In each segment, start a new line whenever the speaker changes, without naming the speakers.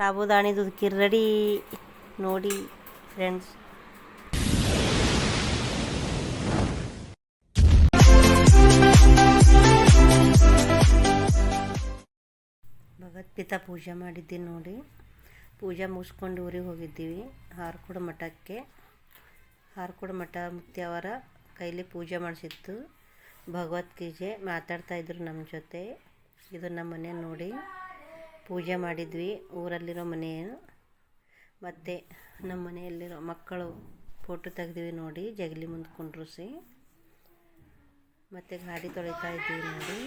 ಸಾಬುದಾಣಿ ಕಿರಡಿ ರೆಡಿ. ನೋಡಿ ಫ್ರೆಂಡ್ಸ್ ಭಗವದ್ಗೀತಾ ಪೂಜೆ ಮಾಡಿದ್ದೀನಿ ನೋಡಿ. ಪೂಜೆ ಮುಗಿಸ್ಕೊಂಡು ಊರಿಗೆ ಹೋಗಿದ್ದೀವಿ. ಹಾರ್ಕುಡ ಮಠಕ್ಕೆ. ಹಾರ್ಕುಡ ಮಠ ಮುಕ್ತಿಯವರ ಕೈಲಿ ಪೂಜೆ ಮಾಡಿಸಿತ್ತು. ಮಾತಾಡ್ತಾ ಇದ್ರು ನಮ್ಮ ಜೊತೆ. ಇದು ನಮ್ಮ ಮನೆ ನೋಡಿ. ಪೂಜೆ ಮಾಡಿದ್ವಿ, ಊರಲ್ಲಿರೋ ಮನೆಯ ಮತ್ತು ನಮ್ಮ ಮನೆಯಲ್ಲಿರೋ ಮಕ್ಕಳು ಫೋಟೋ ತೆಗ್ದಿವಿ ನೋಡಿ, ಜಗಲಿ ಮುಂದೆ ಕುಂಡ್ರಿಸಿ. ಮತ್ತು ಗಾಡಿ ತೊಳಿತಾ ಇದ್ದೀವಿ ನೋಡಿ.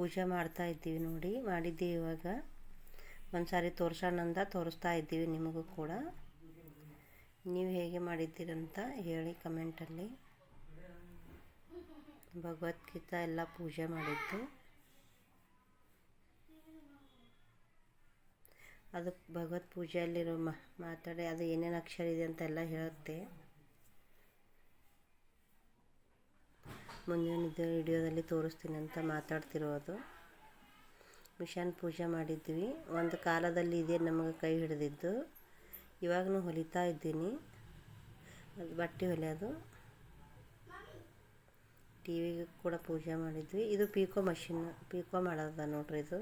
ಪೂಜೆ ಮಾಡ್ತಾ ಇದ್ದೀವಿ ನೋಡಿ ಮಾಡಿದ್ದೀವಿ ಇವಾಗ. ಒಂದು ಸಾರಿ ತೋರ್ಸೋಣಂದ ತೋರಿಸ್ತಾ ಇದ್ದೀವಿ ನಿಮಗೂ ಕೂಡ. ನೀವು ಹೇಗೆ ಮಾಡಿದ್ದೀರಂತ ಹೇಳಿ ಕಮೆಂಟಲ್ಲಿ. ಭಗವದ್ಗೀತಾ ಎಲ್ಲ ಪೂಜೆ ಮಾಡಿದ್ದು. ಅದು ಭಗವತ್ ಪೂಜೆಯಲ್ಲಿರೋ ಮಾತಾಡಿ ಅದು ಏನೇನು ಅಕ್ಷರ ಇದೆ ಅಂತ ಎಲ್ಲ ಹೇಳುತ್ತೆ. ಮುಂದಿನ ವಿಡಿಯೋದಲ್ಲಿ ತೋರಿಸ್ತೀನಿ ಅಂತ ಮಾತಾಡ್ತಿರೋದು. ಮಿಷನ್ ಪೂಜೆ ಮಾಡಿದ್ವಿ. ಒಂದು ಕಾಲದಲ್ಲಿ ಇದೇ ನಮಗೆ ಕೈ ಹಿಡಿದಿದ್ದು. ಇವಾಗೂ ಹೊಲಿತಾ ಇದ್ದೀನಿ. ಅದು ಬಟ್ಟೆ ಹೊಲಿಯೋದು. ಟಿ ವಿಗೆ ಕೂಡ ಪೂಜೆ ಮಾಡಿದ್ವಿ. ಇದು ಪೀಕೋ ಮಷಿನ್, ಪೀಕೋ ಮಾಡೋದ ನೋಡ್ರಿ ಇದು.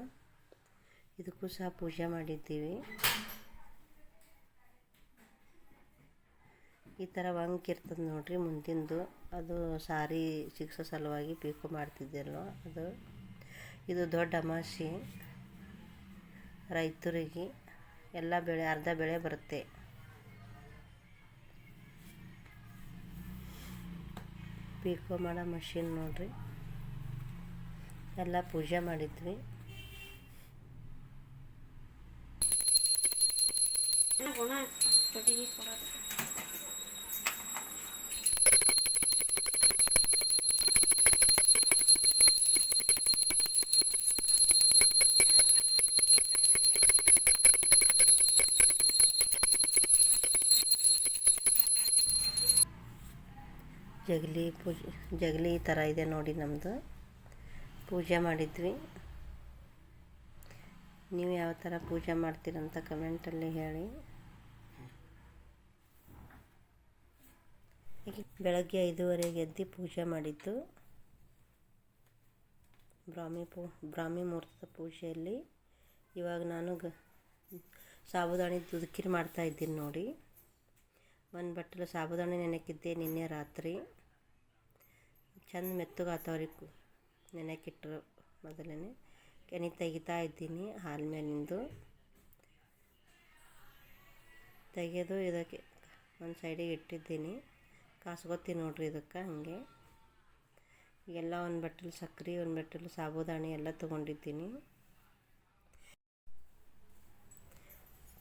ಇದಕ್ಕೂ ಸಹ ಪೂಜೆ ಮಾಡಿದ್ದೀವಿ. ಈ ಥರ ವಂಕ್ ಇರ್ತದೆ ನೋಡ್ರಿ ಮುಂದಿಂದು. ಅದು ಸಾರಿ ಸಿಕ್ಸೋ ಸಲುವಾಗಿ ಪೀಕೋ ಮಾಡ್ತಿದ್ದೆಲ್ಲೋ ಅದು. ಇದು ದೊಡ್ಡ ಅಮಾಸಿ. ರೈತರಿಗೆ ಎಲ್ಲ ಬೆಳೆ, ಅರ್ಧ ಬೆಳೆ ಬರುತ್ತೆ. ಪೀಕು ಮಾಡೋ ಮಷಿನ್ ನೋಡಿರಿ. ಎಲ್ಲ ಪೂಜೆ ಮಾಡಿದ್ವಿ. ಜಗಲಿ ಪೂಜೆ, ಜಗಲಿ ಥರ ಇದೆ ನೋಡಿ ನಮ್ಮದು ಪೂಜೆ ಮಾಡಿದ್ವಿ. ನೀವು ಯಾವ ಥರ ಪೂಜೆ ಮಾಡ್ತೀರಂತ ಕಮೆಂಟಲ್ಲಿ ಹೇಳಿ. ಬೆಳಗ್ಗೆ ಐದೂವರೆಗೆ ಎದ್ದು ಪೂಜೆ ಮಾಡಿದ್ದು. ಬ್ರಾಹ್ಮಿ ಪೂ, ಬ್ರಾಹ್ಮಿ ಮುಹೂರ್ತದ ಪೂಜೆಯಲ್ಲಿ ಇವಾಗ ನಾನು ಗ, ಸಾಬುದಾಣಿ ದುದುಕಿರಿ ಮಾಡ್ತಾ ಇದ್ದೀನಿ ನೋಡಿ. ಒಂದು ಬಟ್ಟಲು ಸಾಬುದಾಣಿ ನೆನೆಕಿದ್ದೆ ನಿನ್ನೆ ರಾತ್ರಿ. ಚಂದ ಮೆತ್ತಗಾತವ್ರಿ ನೆನೆಕಿಟ್ರು ಮೊದಲೇ ಕೆನೆ ತೆಗಿತಾ ಇದ್ದೀನಿ ಹಾಲು ಮೇಲಿಂದು. ತೆಗೆದು ಇದಕ್ಕೆ ಒಂದು ಸೈಡಿಗೆ ಇಟ್ಟಿದ್ದೀನಿ. ಕಾಸ್ಕೊತೀನಿ ನೋಡ್ರಿ ಇದಕ್ಕೆ ಹಾಗೆ. ಎಲ್ಲ ಒಂದು ಬಟ್ಟಲು ಸಕ್ರೆ, ಒಂದು ಬಟ್ಟಲು ಸಾಬುದಾಣಿ ಎಲ್ಲ ತೊಗೊಂಡಿದ್ದೀನಿ.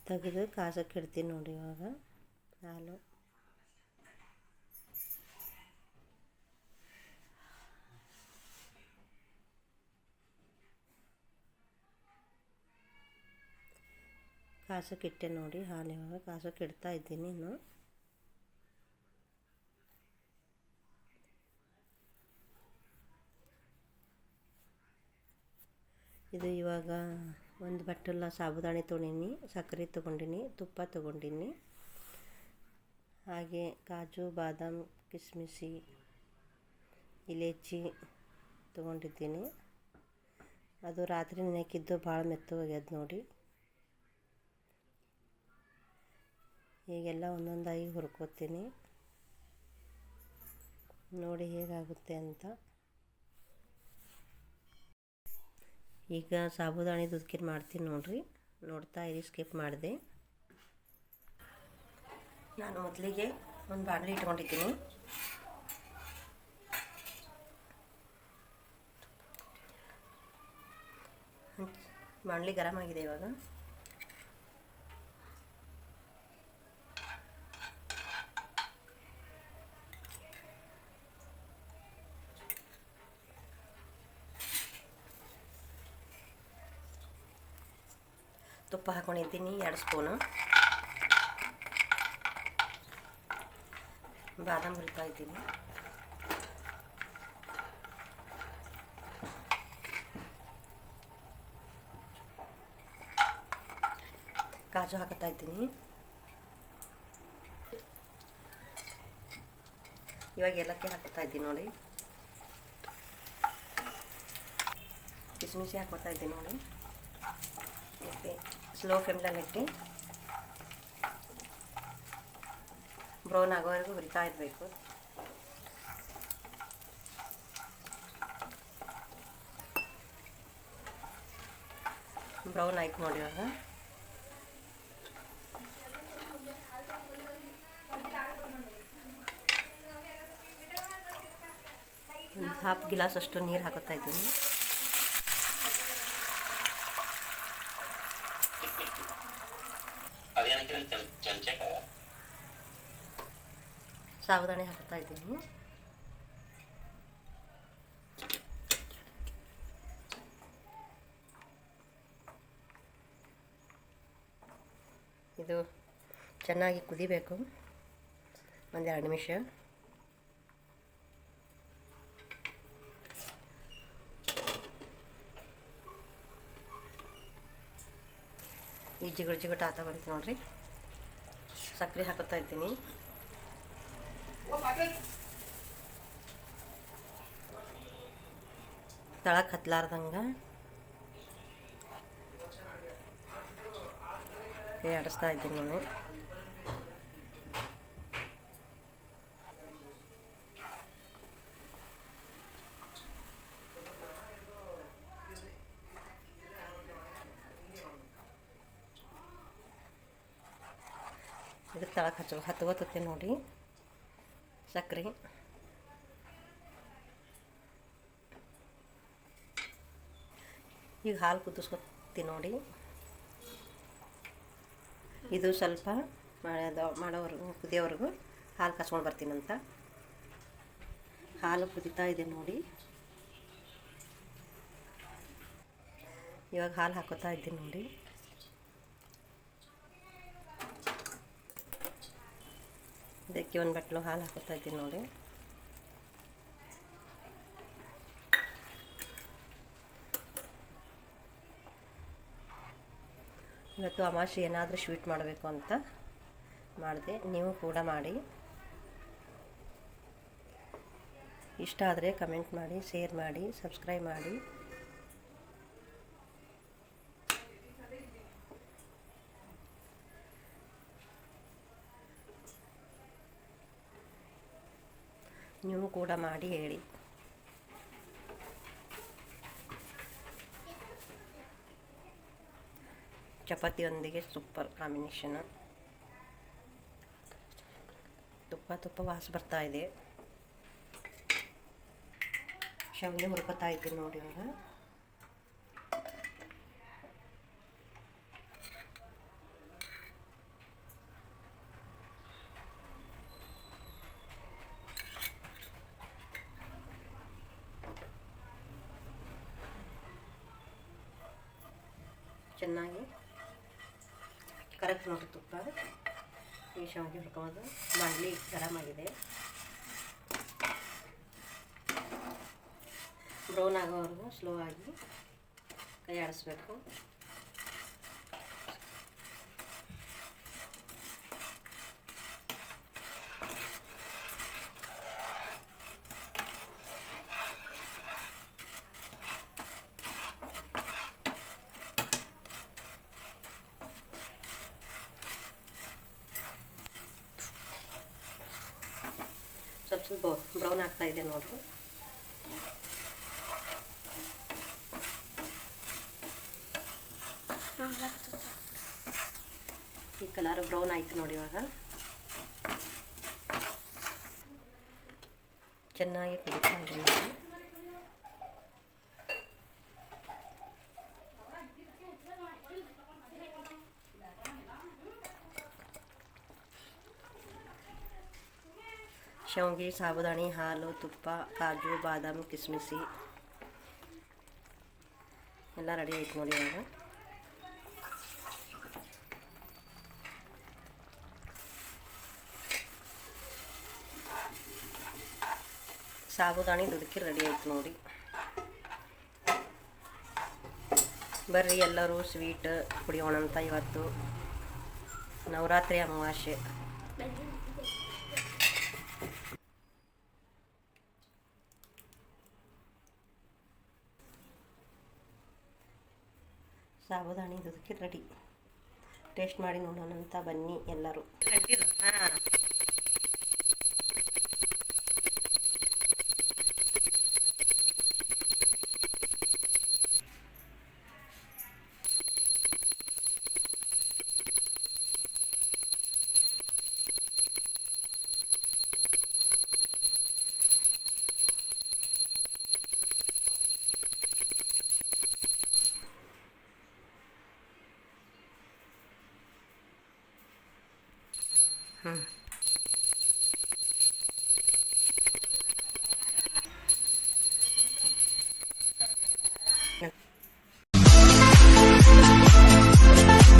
ತೆಗೆದು ಕಾಸಕ್ಕೆ ಇಡ್ತೀನಿ ನೋಡಿ ಇವಾಗ ಹಾಲು. ಕಾಸಕ್ಕೆ ಇಟ್ಟೆ ನೋಡಿ, ಹಾಲು ಇವಾಗ ಕಾಸಕ್ಕೆ ಇಡ್ತಾ ಇದ್ದೀನಿ ಇನ್ನು ಇದು ಇವಾಗ ಒಂದು ಬಟ್ಟಲ ಸಾಬುದಾಣಿ ತೊಗೊಂಡಿನಿ ಸಕ್ಕರೆ ತೊಗೊಂಡಿನಿ, ತುಪ್ಪ ತೊಗೊಂಡಿನಿ. ಹಾಗೆ ಕಾಜು, ಬಾದಾಮ್, ಕಿಸ್ಮಿಸಿ, ಇಲೈಚಿ ತೊಗೊಂಡಿದ್ದೀನಿ. ಅದು ರಾತ್ರಿ ನೆನೆಕಿದ್ದು ಭಾಳ ಮೆತ್ತವಾಗ್ಯದ ನೋಡಿ. ಹೀಗೆಲ್ಲ ಒಂದೊಂದಾಗಿ ಹುರ್ಕೋತೀನಿ. ನೋಡಿ ಹೇಗಾಗುತ್ತೆ ಅಂತ. ಈಗ ಸಾಬುದಾಣಿ ದುದ್ಕಿರ್ ಮಾಡ್ತೀನಿ ನೋಡ್ರಿ. ನೋಡ್ತಾ ಇರಿ, ಸ್ಕಿಪ್ ಮಾಡಿದೆ. ನಾನು ಮೊದಲಿಗೆ ಒಂದು ಬಾಣಲಿ ಇಟ್ಕೊಂಡಿದ್ದೀನಿ. ಬಾಣಲಿ ಗರಮ್ ಆಗಿದೆ ಇವಾಗ. ತುಪ್ಪ ಹಾಕೊಂಡಿದ್ದೀನಿ, ಎರಡು ಸ್ಪೂನು. ಬಾದಾಮ್ ಹುರಿತಾ ಇದ್ದೀನಿ. ಕಾಜು ಹಾಕುತ್ತಾ ಇದ್ದೀನಿ. ಇವಾಗ ಏಲಕ್ಕಿ ಹಾಕುತ್ತಾ ಇದ್ದೀನಿ ನೋಡಿ. ಕಿಸ್ಮಿಸಿ ಹಾಕೋತಾ ಇದ್ದೀನಿ ನೋಡಿ. ಮತ್ತೆ ಸ್ಲೋ ಫ್ಲೇಮ್ನಲ್ಲಿ ಇಟ್ಟು ಬ್ರೌನ್ ಆಗೋವರೆಗೂ ಹುರಿತಾ ಇರಬೇಕು. ಬ್ರೌನ್ ಆಯ್ತು ನೋಡಿ ಇವಾಗ. ಒಂದು ಹಾಫ್ ಗಿಲಾಸ್ ಅಷ್ಟು ನೀರು ಹಾಕೋತಾ ಇದ್ದೀನಿ. ಸಾವಧಾನೆ ಹಾಕ್ತಾ ಇದ್ದೀನಿ. ಇದು ಚೆನ್ನಾಗಿ ಕುದಿಬೇಕು. ಒಂದೆರಡು ನಿಮಿಷ. ಈ ಜಿಗುಡು ಜಿಗುಟ ಆತ ಬಂತು ನೋಡ್ರಿ. ಸಕ್ಕರೆ ಹಾಕುತ್ತಾ ಇದ್ದೀನಿ. ತಳಕ್ಕೆ ಹತ್ಲಾರ್ದಂಗೆ. ಆಡಿಸ್ತಾ ಇದ್ದೀನಿ ನಾನು. ಇದಕ್ಕೆ ತಳಕ್ಕೆ ಹಚ್ಚ ಹತ್ಕೋತತ್ತೆ ನೋಡಿ. ಸಕ್ಕರೆ. ಈಗ ಹಾಲು ಕುದಿಸ್ಕೊತೀನಿ ನೋಡಿ. ಇದು ಸ್ವಲ್ಪ ಮಾಡೋವರೆಗೂ, ಕುದಿಯೋವರೆಗೂ ಹಾಲು ಕಸ್ಕೊಂಡು ಬರ್ತೀನಂತ ಹಾಲು ಕುದಿತಾ ಇದೆ ನೋಡಿ. ಇವಾಗ ಹಾಲು ಹಾಕೋತಾ ಇದ್ದೀನಿ ನೋಡಿ. ಇದಕ್ಕೆ ಒಂದು ಬಟ್ಲು ಹಾಲು ಹಾಕೋತಾ ಇದ್ದೀನಿ ನೋಡಿ. ಇವತ್ತು ಅಮಾಸೆ ಏನಾದರೂ ಸ್ವೀಟ್ ಮಾಡಬೇಕು ಅಂತ ಮಾಡಿದೆ. ನೀವು ಕೂಡ ಮಾಡಿ. ಇಷ್ಟ ಆದರೆ ಕಮೆಂಟ್ ಮಾಡಿ, ಶೇರ್ ಮಾಡಿ, ಸಬ್ಸ್ಕ್ರೈಬ್ ಮಾಡಿ. ನೀವು ಕೂಡ ಮಾಡಿ ಹೇಳಿ. ಚಪಾತಿಯೊಂದಿಗೆ ಸೂಪರ್ ಕಾಂಬಿನೇಷನ್ ತುಪ್ಪ ತುಪ್ಪ ವಾಸ ಬರ್ತಾ ಇದೆ. ಶಾವಿಗೆ ಹುರ್ಕೋತಾ ಇದ್ದೀನಿ ನೋಡಿ ಇವಾಗ. ಚೆನ್ನಾಗಿ ಕರೆಕ್ಟ್ ನೋಡಿ ತುಪ್ಪ. ಈ ಶಾವಿಗೆ ಹುರ್ಕೋದು ಬಾಣಲಿ ಆಗಿದೆ. ಬ್ರೌನ್ ಆಗೋವರೆಗೂ ಸ್ಲೋ ಆಗಿ ಕೈ ಆಡಿಸ್ಬೇಕು ಸ್ವಲ್ಪ ಸ್ವಲ್ಪ ಬ್ರೌನ್ ಆಗ್ತಾ ಇದೆ ನೋಡ್ರಿ. ಈ ಕಲರ್ ಬ್ರೌನ್ ಆಯಿತು ನೋಡಿ ಇವಾಗ. ಚೆನ್ನಾಗಿ ಕುದಿತಾ ಇದ್ದೀನಿ ಶಾವಿಗೆ ಸಾಬುದಾಣಿ, ಹಾಲು, ತುಪ್ಪ, ಕಾಜು, ಬಾದಾಮಿ, ಕಿಸ್ಮಿಸಿ. ಎಲ್ಲ ರೆಡಿ ಆಯ್ತು ನೋಡಿ ಇವಾಗ. ಸಾಬುದಾಣಿ ದುಡುಕಿ ರೆಡಿ ಆಯ್ತು ನೋಡಿ. ಬರ್ರಿ ಎಲ್ಲರೂ ಸ್ವೀಟ್ ಕುಡಿಯೋಣಂತ ಇವತ್ತು. ನವರಾತ್ರಿ ಅಮಾವಾಸ್ಯೆ. ಸಾಬುದಾಣಿ ದುದುಕಿ ರೆಡಿ ಟೇಸ್ಟ್ ಮಾಡಿ ನೋಡೋಣ ಅಂತ ಬನ್ನಿ ಎಲ್ಲರೂ. Mm.